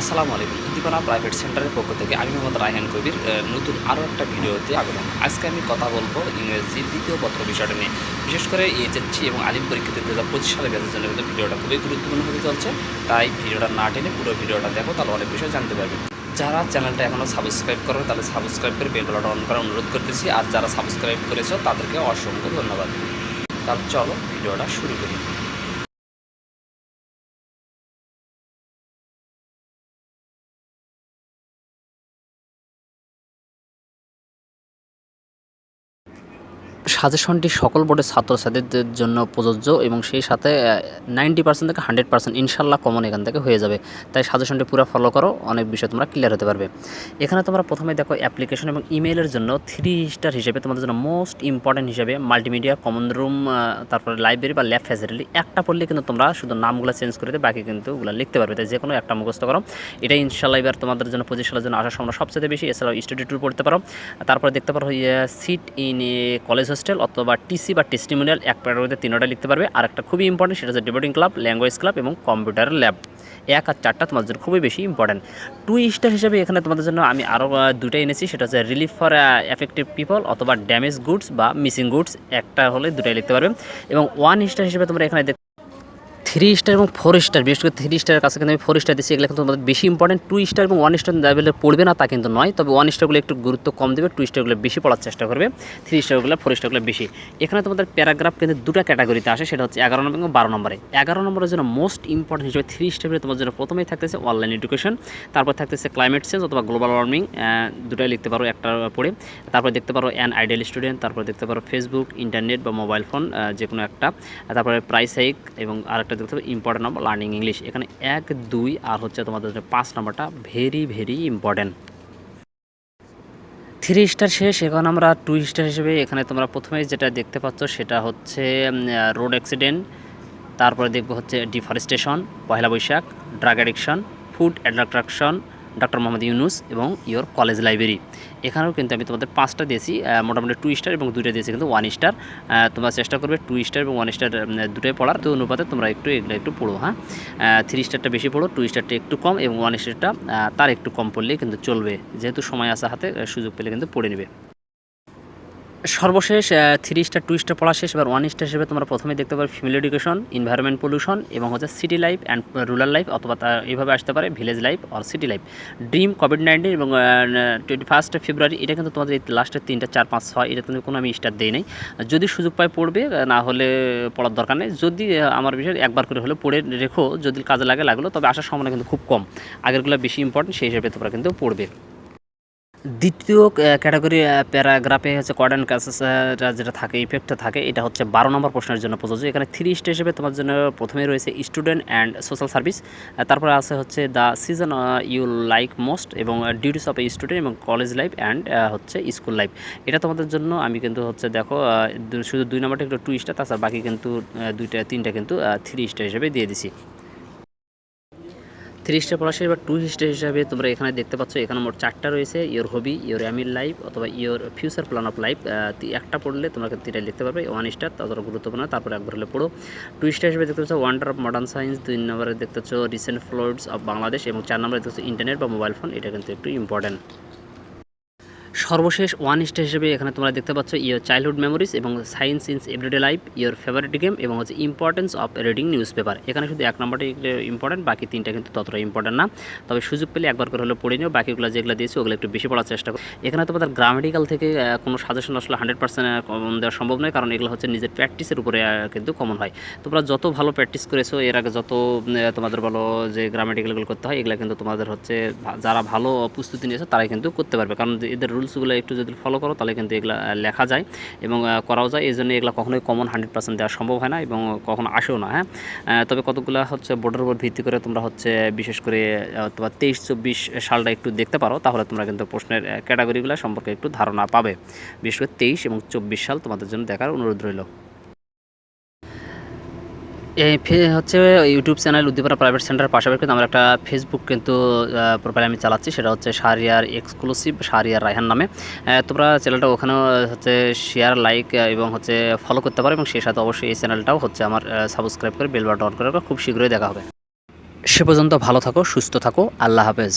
আসসালামু আলাইকুম। উদ্দীপনা প্রাইভেট সেন্টারের পক্ষ থেকে আমি মোহাম্মদ রায়হান কবির নতুন আরও একটা ভিডিওতে আগমন। আজকে আমি কথা বলব ইংরেজি দ্বিতীয় পত্র বিষয়টা নিয়ে। বিশেষ করে এইচএসসি এবং আলিম পরীক্ষাতে দু হাজার পঁচিশ সালে ব্যাচের জন্য কিন্তু ভিডিওটা খুবই গুরুত্বপূর্ণ হতে চলছে। তাই ভিডিওটা না টেনে পুরো ভিডিওটা দেখো, তাহলে অনেক বিষয় জানতে পারবে। যারা চ্যানেলটা এখনও সাবস্ক্রাইব করো, তাহলে সাবস্ক্রাইব করে বেল বাটন অন করার অনুরোধ করতেছি। আর যারা সাবস্ক্রাইব করেছ, তাদেরকে অসংখ্য ধন্যবাদ। তাহলে চলো ভিডিওটা শুরু করি। সাজেশনটি সকল বোর্ডের ছাত্রছাত্রীদের জন্য প্রযোজ্য এবং সেই সাথে নাইনটি পার্সেন্ট থেকে হান্ড্রেড পার্সেন্ট ইনশাল্লাহ কমন এখান থেকে হয়ে যাবে। তাই সাজেশনটি পুরো ফলো করো, অনেক বিষয় তোমরা ক্লিয়ার হতে পারবে। এখানে তোমরা প্রথমে দেখো অ্যাপ্লিকেশন এবং ইমেলের জন্য থ্রি স্টার হিসেবে তোমাদের জন্য মোস্ট ইম্পর্টেন্ট হিসেবে মাল্টিমিডিয়া কমন রুম তারপরে লাইব্রেরি বা ল্যাব ফ্যাসিলিটি একটা পড়লে কিন্তু তোমরা শুধু নামগুলো চেঞ্জ করে দিয়ে বাকি কিন্তু ওগুলো লিখতে পারবে। তাই যে কোনো একটা মুখস্থ করো। এটা ইনশাল্লাহ এবার তোমাদের জন্য পঁচিশ সালের জন্য আসার সম্ভাবনা সবচেয়ে বেশি। এছাড়াও স্টাডি ট্যুর পড়তে পারো। তারপরে দেখতে পারো sit in a college hostel অথবা টিসি বা টেস্টিমোনিয়াল এক মধ্যে তিনটা লিখতে পারবে। আর একটা খুবই ইম্পর্টেন্ট সেটা হচ্ছে ডিবেটিং ক্লাব ল্যাঙ্গুয়েজ ক্লাব এবং কম্পিউটার ল্যাব এক আর চারটা তোমাদের জন্য খুবই বেশি ইম্পর্টেন্ট টু স্টার হিসেবে এখানে তোমাদের জন্য আমি আরও দুটাই এনেছি। সেটা হচ্ছে রিলিফ ফর এফেক্টিভ পিপল অথবা ড্যামেজ গুডস বা মিসিং গুডস একটা হলে দুটাই লিখতে পারবে। এবং ওয়ান স্টার হিসেবে তোমরা এখানে থ্রি স্টার এবং ফোর স্টার বিশেষ করে থ্রি স্টারের কাছে কিন্তু আমি ফোর স্টার দিচ্ছি এগুলো কিন্তু তোমাদের বেশি ইম্পর্টেন্ট টু স্টার এবং ওয়ান স্টার লেভেলে পড়বে না, তা কিন্তু নয়। তবে ওয়ান স্টারগুলো একটু গুরুত্ব কম দেবে টু স্টারগুলো বেশি পড়ার চেষ্টা করবে থ্রি স্টারগুলো ফোর স্টারগুলো বেশি। এখানে তোমাদের প্যারাগ্রাফ কিন্তু দুটো ক্যাটাগরিতে আসে, সেটা হচ্ছে এগারো নম্বর এবং বারো নম্বরে। এগারো নম্বরের জন্য মোস্ট ইম্পর্টেন্ট হিসেবে থ্রি স্টারে তোমার জন্য প্রথমেই থাকতেছে অনলাইন এডুকেশন তারপর থাকতেছে ক্লাইমেট চেঞ্জ অথবা গ্লোবাল ওয়ার্মিং দুটাই লিখতে পারো একটা পড়ে। তারপর দেখতে পারো অ্যান আইডিয়াল স্টুডেন্ট তারপর দেখতে পারো ফেসবুক ইন্টারনেট বা মোবাইল ফোন যে কোনো একটা। তারপরে প্রাইস হাইক এবং আরেকটা দেখতে হবে ইম্পর্টেন্ট নম্বর লার্নিং ইংলিশ এখানে এক, দুই, আর হচ্ছে তোমাদের পাঁচ নম্বরটা very very important three star শেষ, এখন আমরা টু স্টার হিসেবে এখানে তোমরা প্রথমে যেটা দেখতে পাচ্ছ, সেটা হচ্ছে রোড অ্যাক্সিডেন্ট তারপরে দেখব হচ্ছে deforestation Poila Baishakh drug addiction food adulteration doctor Mohammad Yunus এবং ইয়োর কলেজ লাইব্রেরি। এখানেও কিন্তু আমি তোমাদের পাঁচটা দিয়েছি মোটামুটি টু স্টার এবং দুইটা দিয়েছি কিন্তু ওয়ান স্টার তোমরা চেষ্টা করবে টু স্টার এবং ওয়ান স্টার দুটোই পড়ার। তো অনুপাতে তোমরা একটু এগুলো একটু পড়ো হ্যাঁ? থ্রি স্টারটা বেশি পড়ো টু স্টারটা একটু কম এবং ওয়ান স্টারটা তার একটু কম পড়লেই কিন্তু চলবে। যেহেতু সময় আসা হাতে সুযোগ পেলে কিন্তু পড়ে নেবে। সর্বশেষ থ্রি স্টার টু স্টার পড়া শেষ, এবার ওয়ান স্টার হিসেবে তোমরা প্রথমে দেখতে পারো ফিমেল এডুকেশন এনভায়রনমেন্ট পলিউশন এবং হচ্ছে city life and rural life অথবা তা এইভাবে আসতে পারে ভিলেজ লাইফ আর city life dream Covid nineteen এবং টোয়েন্টি ফার্স্ট ফেব্রুয়ারি এটা কিন্তু তোমাদের লাস্টের তিনটা, চার, পাঁচ, ছয় এটা কিন্তু কোনো আমি স্টার দিই নাই। যদি সুযোগ পায় পড়বে না হলে পড়ার দরকার নেই। যদি আমার বিষয় একবার করে হলে পড়ে রেখো, যদি কাজে লাগে, লাগল, তবে আসার সম্ভাবনা কিন্তু খুব কম। আগেরগুলো বেশি ইম্পর্টেন্ট সেই হিসেবে তোমরা কিন্তু পড়বে। দ্বিতীয় ক্যাটাগরি প্যারাগ্রাফে হচ্ছে কোয়ার্ডেন ক্যাসেস যেটা থাকে ইফেক্টটা থাকে, এটা হচ্ছে বারো নম্বর প্রশ্নের জন্য প্রযোজ্য। এখানে থ্রি স্টেজ হিসেবে তোমার জন্য প্রথমে রয়েছে স্টুডেন্ট অ্যান্ড সোশ্যাল সার্ভিস তারপরে আছে হচ্ছে the season you like most এবং ডিউটিস অফ এ স্টুডেন্ট এবং কলেজ লাইফ অ্যান্ড হচ্ছে স্কুল লাইফ এটা তোমাদের জন্য, আমি কিন্তু হচ্ছে দেখো শুধু দুই নম্বরটা একটু টু স্টার তাছাড়া বাকি কিন্তু দুইটা, তিনটা কিন্তু থ্রি স্টার হিসেবে দিয়ে দিছি। থ্রি স্টার শেষ এবার টু স্টার হিসাবে তোমরা এখানে দেখতে পাচ্ছ, এখানে মোট চারটা রয়েছে your hobby your aim in life অথবা your future plan of life একটা পড়লে তোমরা তিনটা লিখতে পারবে ওয়ান স্টার ততটা গুরুত্বপূর্ণ, তারপরে একবার হলে পড়ো। টু স্টার হিসেবে দেখতে পাচ্ছ ওয়ান্ডার অফ মডার্ন সায়েন্স দুই নম্বরে দেখতে পাচ্ছ রিসেন্ট ফ্লোডস অফ বাংলাদেশ এবং চার নম্বরে দেখতে পাচ্ছ ইন্টারনেট বা মোবাইল ফোন এটা কিন্তু একটু ইম্পর্টেন্ট সর্বশেষ ওয়ান স্টার হিসেবে এখানে তোমরা দেখতে পাচ্ছ ইয়োর চাইল্ডহুড মেমোরিজ এবং science in everyday life your favourite game এবং হচ্ছে importance of reading newspaper এখানে শুধু এক নম্বরটা ইম্পর্টেন্ট বাকি তিনটা কিন্তু ততটা ইম্পর্টেন্ট না। তবে সুযোগ পেলে একবার করে হলে পড়ে নিও, বাকিগুলো যেগুলো দিয়েছি ওগুলো একটু বেশি পড়ার চেষ্টা করো। এখানে তোমাদের গ্রামেটিক্যাল থেকে কোনো সাজেশন আসলে হান্ড্রেড পার্সেন্ট দেওয়া সম্ভব নয়, কারণ এগুলো হচ্ছে নিজের প্র্যাকটিসের উপরে কিন্তু কমন হয়। তোমরা যত ভালো প্র্যাকটিস করেছ, এর আগে যত তোমাদের বলো যে গ্রামেটিক্যালগুলো করতে হয়, এগুলো কিন্তু তোমাদের হচ্ছে যারা ভালো প্রস্তুতি নিয়েছে, তারাই কিন্তু করতে পারবে। কারণ এদের এদের রুলসগুলো একটু যদি ফলো করো, তাহলে কিন্তু এগুলো লেখা যায় এবং করাও যায়। এই জন্য এগুলো কখনোই কমন হান্ড্রেড পার্সেন্ট দেওয়া সম্ভব হয় না এবং কখনো আসেও না হ্যাঁ? তবে কতগুলো হচ্ছে বোর্ডের উপর ভিত্তি করে তোমরা হচ্ছে বিশেষ করে তোমার তেইশ চব্বিশ সালটা একটু দেখতে পারো, তাহলে তোমরা কিন্তু প্রশ্নের ক্যাটাগরিগুলো সম্পর্কে একটু ধারণা পাবে। বিশেষ করে তেইশ এবং চব্বিশ সাল তোমাদের জন্য দেখার অনুরোধ রইল। এই ফে- হচ্ছে ইউটিউব চ্যানেল উদ্দীপনা প্রাইভেট সেন্টারের পাশাপাশি কিন্তু আমার একটা ফেসবুক কিন্তু প্রোফাইল আমি চালাচ্ছি। সেটা হচ্ছে শাহরিয়ার এক্সক্লুসিভ শাহরিয়ার রায়হান নামে। তোমরা চ্যানেলটা ওখানেও হচ্ছে শেয়ার লাইক এবং হচ্ছে ফলো করতে পারো। এবং সেই সাথে অবশ্যই এই চ্যানেলটাও হচ্ছে আমার সাবস্ক্রাইব করে বেল বাটন অন করে খুব শীঘ্রই দেখা হবে। সে পর্যন্ত ভালো থাকো, সুস্থ থাকো। আল্লাহ হাফেজ।